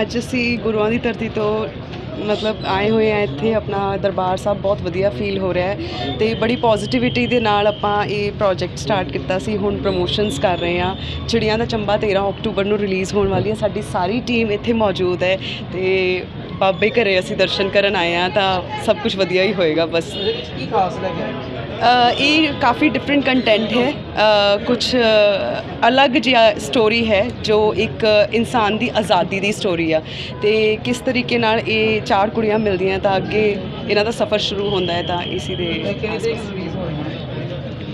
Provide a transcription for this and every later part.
ਅੱਜ ਅਸੀਂ ਗੁਰੂਆਂ ਦੀ ਧਰਤੀ ਤੋਂ ਮਤਲਬ ਆਏ ਹੋਏ ਆ ਇੱਥੇ ਆਪਣਾ ਦਰਬਾਰ ਸਾਹਿਬ ਬਹੁਤ ਵਧੀਆ ਫੀਲ ਹੋ ਰਿਹਾ ਹੈ ਤੇ ਬੜੀ ਪੋਜ਼ਿਟਿਵਿਟੀ ਦੇ ਨਾਲ ਆਪਾਂ ਇਹ ਪ੍ਰੋਜੈਕਟ ਸਟਾਰਟ ਕੀਤਾ ਸੀ, ਹੁਣ ਪ੍ਰੋਮੋਸ਼ਨਸ ਕਰ ਰਹੇ ਆ ਚਿੜੀਆਂ ਦਾ ਚੰਬਾ 13 ਅਕਤੂਬਰ ਨੂੰ ਰਿਲੀਜ਼ ਹੋਣ ਵਾਲੀ ਹੈ, ਸਾਡੀ ਸਾਰੀ ਟੀਮ ਇੱਥੇ ਮੌਜੂਦ ਹੈ ਤੇ ਬਾਬੇ ਘਰੇ ਅਸੀਂ ਦਰਸ਼ਨ ਕਰਨ ਆਏ ਆ ਤਾਂ ਸਭ ਕੁਝ ਵਧੀਆ ਹੀ ਹੋਏਗਾ, ਬਸ। ਕੀ ਖਾਸ ਲੱਗਿਆ ਇਹ ਕਾਫੀ ਡਿਫਰੈਂਟ ਕੰਟੈਂਟ ਹੈ। ਕੁਝ ਅਲੱਗ ਜਿਹਾ ਸਟੋਰੀ ਹੈ ਜੋ ਇੱਕ ਇਨਸਾਨ ਦੀ ਆਜ਼ਾਦੀ ਦੀ ਸਟੋਰੀ ਆ। ਤੇ ਕਿਸ ਤਰੀਕੇ ਨਾਲ ਇਹ ਚਾਰ ਕੁੜੀਆਂ ਮਿਲਦੀਆਂ ਤਾਂ ਅੱਗੇ ਇਹਨਾਂ ਦਾ ਸਫ਼ਰ ਸ਼ੁਰੂ ਹੁੰਦਾ ਹੈ ਤਾਂ ਇਸੀ ਦੇ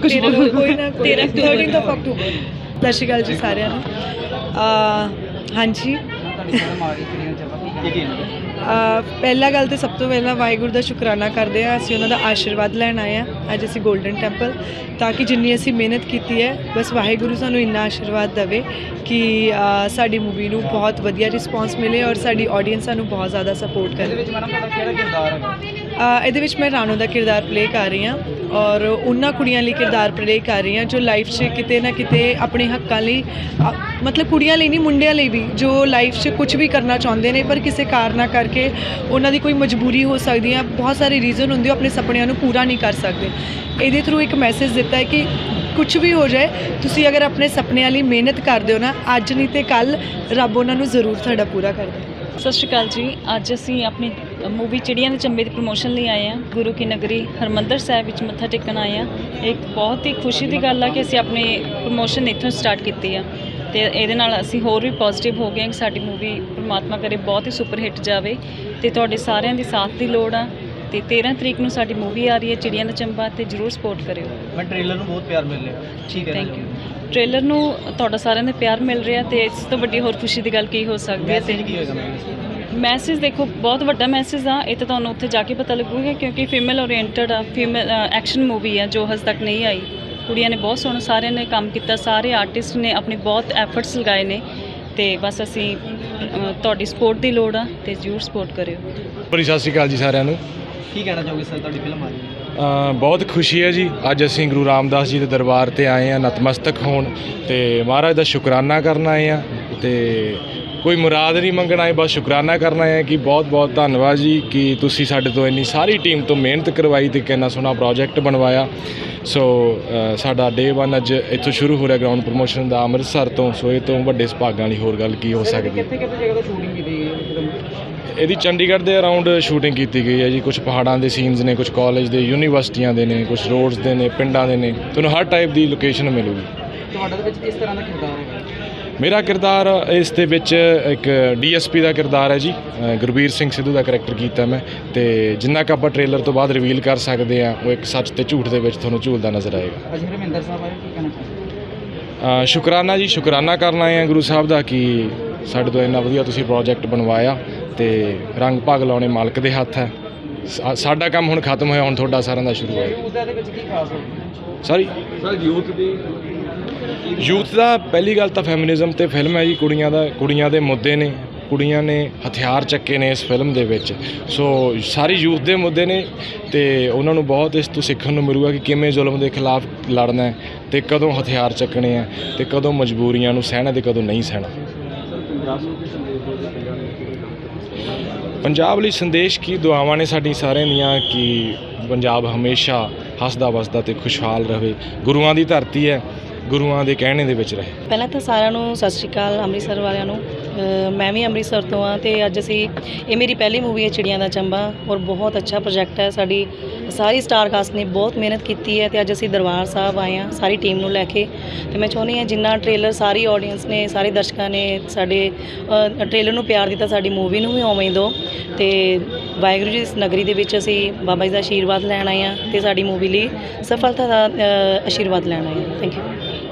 ਕੁਝ ਕੋਈ ਨਾ 13 13 ਆਫ ਅਕਤੂਬਰ ਸਤਿ ਸ਼੍ਰੀ ਅਕਾਲ ਜੀ ਸਾਰਿਆਂ ਨੂੰ। ਹਾਂਜੀ। ਪਹਿਲਾ ਗੱਲ ਤੇ ਸਭ ਤੋਂ ਪਹਿਲਾਂ ਵਾਹਿਗੁਰੂ ਦਾ ਸ਼ੁਕਰਾਨਾ ਕਰਦੇ ਆ ਅਸੀਂ ਉਹਨਾਂ ਦਾ ਆਸ਼ੀਰਵਾਦ ਲੈਣ ਆਏ ਆ ਅੱਜ ਅਸੀਂ 골ਡਨ ਟੈਂਪਲ ਤਾਂ ਕਿ ਜਿੰਨੀ ਅਸੀਂ ਮਿਹਨਤ ਕੀਤੀ ਹੈ ਬਸ ਵਾਹਿਗੁਰੂ ਸਾਨੂੰ ਇੰਨਾ ਆਸ਼ੀਰਵਾਦ ਦੇਵੇ ਕਿ ਸਾਡੀ ਮੂਵੀ ਨੂੰ ਬਹੁਤ ਵਧੀਆ ਰਿਸਪੌਂਸ ਮਿਲੇ ਔਰ ਸਾਡੀ ਆਡੀਅנס ਸਾਨੂੰ ਬਹੁਤ ਜ਼ਿਆਦਾ ਸਪੋਰਟ ਕਰੇ। ਇਹਦੇ ਵਿੱਚ ਮੈਡਮ ਤੁਹਾਡਾ ਕਿਹੜਾ ਕਿਰਦਾਰ ਹੈ ਇਹਦੇ ਵਿੱਚ ਮੈਂ ਰਾਣੋ ਦਾ ਕਿਰਦਾਰ ਪਲੇ ਕਰ ਰਹੀ ਹਾਂ ਔਰ ਉਹਨਾਂ ਕੁੜੀਆਂ ਲਈ ਕਿਰਦਾਰ ਪਲੇ ਕਰ ਰਹੀ ਹਾਂ ਜੋ ਲਾਈਫ 'ਚ ਕਿਤੇ ਨਾ ਕਿਤੇ ਆਪਣੇ ਹੱਕਾਂ ਲਈ ਮਤਲਬ ਕੁੜੀਆਂ ਲਈ ਨਹੀਂ, ਮੁੰਡਿਆਂ ਲਈ ਵੀ, ਜੋ ਲਾਈਫ 'ਚ ਕੁਝ ਵੀ ਕਰਨਾ ਚਾਹੁੰਦੇ ਨੇ, ਪਰ ਕਿਸੇ ਕਾਰਨਾਂ ਕਰਕੇ ਉਹਨਾਂ ਦੀ ਕੋਈ ਮਜਬੂਰੀ ਹੋ ਸਕਦੀ ਹੈ ਬਹੁਤ ਸਾਰੇ ਰੀਜ਼ਨ ਹੁੰਦੇ ਉਹ ਆਪਣੇ ਸੁਪਨਿਆਂ ਨੂੰ ਪੂਰਾ ਨਹੀਂ ਕਰ ਸਕਦੇ। ਇਹਦੇ ਥਰੂ ਇੱਕ ਮੈਸੇਜ ਦਿੱਤਾ ਹੈ ਕਿ ਕੁਝ ਵੀ ਹੋ ਜਾਏ, ਤੁਸੀਂ ਅਗਰ ਆਪਣੇ ਸੁਪਨਿਆਂ ਲਈ ਮਿਹਨਤ ਕਰਦੇ ਹੋ ਨਾ, ਅੱਜ ਨਹੀਂ ਤੇ ਕੱਲ ਰੱਬ ਉਹਨਾਂ ਨੂੰ ਜ਼ਰੂਰ ਤੁਹਾਡਾ ਪੂਰਾ ਕਰਦਾ ਸਤਿ ਸ਼੍ਰੀ ਅਕਾਲ ਜੀ। ਅੱਜ ਅਸੀਂ ਆਪਣੀ ਮੂਵੀ ਚਿੜੀਆਂ ਦੇ ਚੰਬੇ ਦੀ ਪ੍ਰਮੋਸ਼ਨ ਲਈ ਆਏ ਹਾਂ। ਗੁਰੂ ਕੀ ਨਗਰੀ ਹਰਮੰਦਰ ਸਾਹਿਬ ਵਿੱਚ ਮੱਥਾ ਟੇਕਣ ਆਏ ਹਾਂ। ਇੱਕ ਬਹੁਤ ਹੀ ਖੁਸ਼ੀ ਦੀ ਗੱਲ ਆ ਕਿ ਅਸੀਂ ਆਪਣੀ ਪ੍ਰਮੋਸ਼ਨ ਇੱਥੋਂ ਸਟਾਰਟ ਕੀਤੀ ਆ। ਤੇ ਇਹਦੇ ਨਾਲ ਅਸੀਂ ਹੋਰ ਵੀ ਪੋਜ਼ਿਟਿਵ ਹੋ ਗਏ ਕਿ ਸਾਡੀ ਮੂਵੀ ਪ੍ਰਮਾਤਮਾ ਕਰੇ ਬਹੁਤ ਹੀ ਸੁਪਰ ਹਿੱਟ ਜਾਵੇ। ਤੇ ਤੁਹਾਡੇ ਸਾਰਿਆਂ ਦੀ ਸਾਥ ਦੀ ਲੋੜ ਆ। ਤੇ 13 ਤਰੀਕ ਨੂੰ ਸਾਡੀ ਮੂਵੀ ਆ ਰਹੀ ਹੈ ਚਿੜੀਆਂ ਦਾ ਚੰਬਾ ਤੇ ਜਰੂਰ ਸਪੋਰਟ ਕਰਿਓ। ਮੈਂ ਟ੍ਰੇਲਰ ਨੂੰ ਬਹੁਤ ਪਿਆਰ ਮਿਲ ਰਿਹਾ। ਠੀਕ ਹੈ ਥੈਂਕ ਯੂ ਟ੍ਰੇਲਰ ਨੂੰ ਤੁਹਾਡਾ ਸਾਰਿਆਂ ਦਾ ਪਿਆਰ ਮਿਲ ਰਿਹਾ ਤੇ ਇਸ ਤੋਂ ਵੱਡੀ ਹੋਰ ਖੁਸ਼ੀ ਦੀ ਗੱਲ ਕੀ ਹੋ ਸਕਦੀ ਹੈ ਤੇ ਕੀ ਹੋਏਗਾ ਮੈਸੇਜ ਦੇਖੋ ਬਹੁਤ ਵੱਡਾ ਮੈਸੇਜ ਆ। ਇਹ ਤਾਂ ਤੁਹਾਨੂੰ ਉੱਥੇ ਜਾ ਕੇ ਪਤਾ ਲੱਗੂਗਾ ਕਿਉਂਕਿ ਫੀਮੇਲ ਓਰੀਐਂਟਡ ਆ ਫੀਮੇਲ ਐਕਸ਼ਨ ਮੂਵੀ ਆ ਜੋ ਹਜੇ ਤੱਕ ਨਹੀਂ ਆਈ। ਕੁੜੀਆਂ ਨੇ ਬਹੁਤ ਸੋਹਣਾ ਸਾਰਿਆਂ ਨੇ ਕੰਮ ਕੀਤਾ ਸਾਰੇ ਆਰਟਿਸਟ ਨੇ ਆਪਣੀ ਬਹੁਤ ਐਫਰਟਸ ਲਗਾਏ ਨੇ ਤੇ ਬਸ ਅਸੀਂ ਅ, ਤੁਹਾਡੀ ਸਪੋਰਟ ਦੀ ਲੋੜ ਆ ਤੇ ਜ਼ਰੂਰ ਸਪੋਰਟ ਕਰਿਓ। ਬੜੀ ਸਤਿ ਸ਼੍ਰੀ ਅਕਾਲ ਜੀ ਸਾਰਿਆਂ ਨੂੰ। ਕੀ ਕਹਿਣਾ ਚਾਹੋਗੇ ਸਰ ਤੁਹਾਡੀ ਫਿਲਮ ਆ ਰਹੀ ਹੈ ਅ, ਬਹੁਤ ਖੁਸ਼ੀ ਹੈ ਜੀ। ਅੱਜ ਅਸੀਂ ਗੁਰੂ ਰਾਮਦਾਸ ਜੀ ਦੇ ਦਰਬਾਰ ਤੇ ਆਏ ਆ ਨਤਮਸਤਕ ਹੋਣ ਤੇ ਮਹਾਰਾਜ ਦਾ ਸ਼ੁਕਰਾਨਾ ਕਰਨ ਆਏ ਆ ਤੇ ਕੋਈ ਮੁਰਾਦ ਨਹੀਂ ਮੰਗਣ ਆਏ ਬਸ ਸ਼ੁਕਰਾਨਾ ਕਰਨ ਆ ਕਿ ਬਹੁਤ ਬਹੁਤ ਧੰਨਵਾਦ ਜੀ ਕਿ ਤੁਸੀਂ ਸਾਡੇ ਤੋਂ ਇੰਨੀ ਸਾਰੀ ਟੀਮ ਤੋਂ ਮਿਹਨਤ ਕਰਵਾਈ ਤੇ ਕਿੰਨਾ ਸੋਹਣਾ ਪ੍ਰੋਜੈਕਟ ਬਣਵਾਇਆ। ਸੋ ਸਾਡਾ ਡੇ 1 ਅੱਜ ਇੱਥੋਂ ਸ਼ੁਰੂ ਹੋ ਰਿਹਾ ਗਰਾਊਂਡ ਪ੍ਰੋਮੋਸ਼ਨ ਦਾ ਅੰਮ੍ਰਿਤਸਰ ਤੋਂ ਸੋ ਇਹ ਤੋਂ ਵੱਡੇ ਸੁਭਾਗਾਂ ਵਾਲੀ ਹੋਰ ਗੱਲ ਕੀ ਹੋ ਸਕਦੀ? ਕਿੱਥੇ ਕਿੱਥੇ ਜਗ੍ਹਾ ਤੋਂ ਸ਼ੂਟਿੰਗ ਕੀਤੀ ਗਈ ਹੈ ਇਹਦੀ ਚੰਡੀਗੜ੍ਹ ਦੇ ਅਰਾਊਂਡ ਸ਼ੂਟਿੰਗ ਕੀਤੀ ਗਈ ਹੈ ਜੀ। ਕੁਝ ਪਹਾੜਾਂ ਦੇ ਸੀਨਸ ਨੇ ਕੁਝ ਕਾਲਜ ਦੇ ਯੂਨੀਵਰਸਿਟੀਆਂ ਦੇ ਨੇ ਕੁਝ ਰੋਡਸ ਦੇ ਨੇ ਪਿੰਡਾਂ ਦੇ ਨੇ। ਤੁਹਾਨੂੰ ਹਰ ਟਾਈਪ ਦੀ ਲੋਕੇਸ਼ਨ ਮਿਲੂਗੀ। ਤੁਹਾਡਾ ਦੇ ਵਿੱਚ ਕਿਸ ਤਰ੍ਹਾਂ ਦਾ ਕਿਰਦਾਰ ਹੈਗਾ? ਮੇਰਾ ਕਿਰਦਾਰ ਇਸ ਦੇ ਵਿੱਚ ਇੱਕ ਡੀਐਸਪੀ ਦਾ ਕਿਰਦਾਰ ਹੈ ਜੀ ਗੁਰਬੀਰ ਸਿੰਘ ਸਿੱਧੂ ਦਾ ਕਰੈਕਟਰ ਕੀਤਾ ਮੈਂ ਤੇ ਜਿੰਨਾ ਕੁ ਆਪਾਂ ਟ੍ਰੇਲਰ ਤੋਂ ਬਾਅਦ ਰਿਵੀਲ ਕਰ ਸਕਦੇ ਆ ਉਹ ਇੱਕ ਸੱਚ ਤੇ ਝੂਠ ਦੇ ਵਿੱਚ ਤੁਹਾਨੂੰ ਝੂਲਦਾ ਨਜ਼ਰ ਆਏਗਾ। ਅੱਜ ਹਰਮਿੰਦਰ ਸਾਹਿਬ ਆਏ ਕੀ ਕਹਿਣਾ ਚਾਹੋਗੇ? ਅ, ਸ਼ੁਕਰਾਨਾ ਜੀ ਸ਼ੁਕਰਾਨਾ ਕਰਨ ਆਏ ਆ ਗੁਰੂ ਸਾਹਿਬ ਦਾ ਕਿ ਸਾਡੇ ਤੋਂ ਇੰਨਾ ਵਧੀਆ ਤੁਸੀਂ ਪ੍ਰੋਜੈਕਟ ਬਣਵਾਇਆ ਤੇ ਰੰਗ ਭਾਗ ਲਾਉਣੇ ਮਾਲਕ ਦੇ ਹੱਥ ਹੈ। ਸਾਡਾ ਕੰਮ ਹੁਣ ਖਤਮ ਹੋਇਆ ਹੁਣ ਤੁਹਾਡਾ ਸਾਰਿਆਂ ਦਾ ਸ਼ੁਰੂ ਹੋਇਆ। ਉਹਦਾ ਦੇ ਵਿੱਚ ਕੀ ਖਾਸ ਹੋਊਗਾ ਸਾਰੀ ਸਰ ਯੂਥ ਦੀ ਯੂਥ ਦਾ ਪਹਿਲੀ ਗੱਲ ਤਾਂ ਫੈਮਿਨਿਜ਼ਮ ਤੇ ਫਿਲਮ ਹੈ ਜੀ, ਕੁੜੀਆਂ ਦਾ, ਕੁੜੀਆਂ ਦੇ ਮੁੱਦੇ ਨੇ, ਕੁੜੀਆਂ ਨੇ ਹਥਿਆਰ ਚੱਕੇ ਨੇ ਇਸ ਫਿਲਮ ਦੇ ਵਿੱਚ। ਸੋ ਸਾਰੇ ਯੂਥ ਦੇ ਮੁੱਦੇ ਨੇ ਤੇ ਉਹਨਾਂ ਨੂੰ ਬਹੁਤ ਇਸ ਤੋਂ ਸਿੱਖਣ ਨੂੰ ਮਿਲੂਗਾ ਕਿ ਕਿਵੇਂ ਜ਼ੁਲਮ ਦੇ ਖਿਲਾਫ ਲੜਨਾ ਹੈ ਤੇ ਕਦੋਂ ਹਥਿਆਰ ਚੱਕਣੇ ਆ ਤੇ ਕਦੋਂ ਮਜਬੂਰੀਆਂ ਨੂੰ ਸਹਿਣਾ ਤੇ ਕਦੋਂ ਨਹੀਂ ਸਹਿਣਾ। ਪੰਜਾਬ ਲਈ ਸੰਦੇਸ਼ ਕੀ, ਦੁਆਵਾਂ ਨੇ ਸਾਡੀ ਸਾਰਿਆਂ ਦੀਆਂ ਕਿ ਪੰਜਾਬ ਹਮੇਸ਼ਾ ਹੱਸਦਾ ਵਸਦਾ ਤੇ ਖੁਸ਼ਹਾਲ ਰਹੇ। ਗੁਰੂਆਂ ਦੀ ਧਰਤੀ ਹੈ। ਗੁਰੂਆਂ ਦੇ ਕਹਿਣੇ ਦੇ ਵਿੱਚ ਰਹੇ। ਪਹਿਲਾਂ ਤਾਂ ਸਾਰਿਆਂ ਨੂੰ ਸਤਿ ਸ਼੍ਰੀ ਅਕਾਲ, ਅੰਮ੍ਰਿਤਸਰ ਵਾਲਿਆਂ ਨੂੰ। ਮੈਂ ਵੀ ਅੰਮ੍ਰਿਤਸਰ ਤੋਂ ਆ ਤੇ ਅੱਜ ਅਸੀਂ, ਇਹ ਮੇਰੀ ਪਹਿਲੀ ਮੂਵੀ ਹੈ ਚਿੜੀਆਂ ਦਾ ਚੰਬਾ ਔਰ ਬਹੁਤ ਅੱਛਾ ਪ੍ਰੋਜੈਕਟ ਹੈ। ਸਾਡੀ ਸਾਰੀ ਸਟਾਰ ਕਾਸਟ ਨੇ ਬਹੁਤ ਮਿਹਨਤ ਕੀਤੀ ਹੈ ਤੇ ਅੱਜ ਅਸੀਂ ਦਰਬਾਰ ਸਾਹਿਬ ਆਏ ਆ ਸਾਰੀ ਟੀਮ ਨੂੰ ਲੈ ਕੇ। ਤੇ ਮੈਂ ਚਾਹੁੰਦੀ ਹਾਂ ਜਿੰਨਾ ਟ੍ਰੇਲਰ ਸਾਰੀ ਆਡੀਅנס ਨੇ, ਸਾਰੇ ਦਰਸ਼ਕਾਂ ਨੇ ਸਾਡੇ ਟ੍ਰੇਲਰ ਨੂੰ ਪਿਆਰ ਦਿੱਤਾ, ਸਾਡੀ ਮੂਵੀ ਨੂੰ ਵੀ ਉਵੇਂ ਹੀ ਦਿਓ ਤੇ ਵਾਹਿਗੁਰੂ ਜੀ ਇਸ ਨਗਰੀ ਦੇ ਵਿੱਚ ਅਸੀਂ ਬਾਬਾ ਜੀ ਦਾ ਆਸ਼ੀਰਵਾਦ ਲੈਣ ਆਏ ਆ ਤੇ ਸਾਡੀ ਮੂਵੀ ਲਈ ਸਫਲਤਾ ਦਾ ਆਸ਼ੀਰਵਾਦ ਲੈਣ ਆਏ ਆ ਥੈਂਕ ਯੂ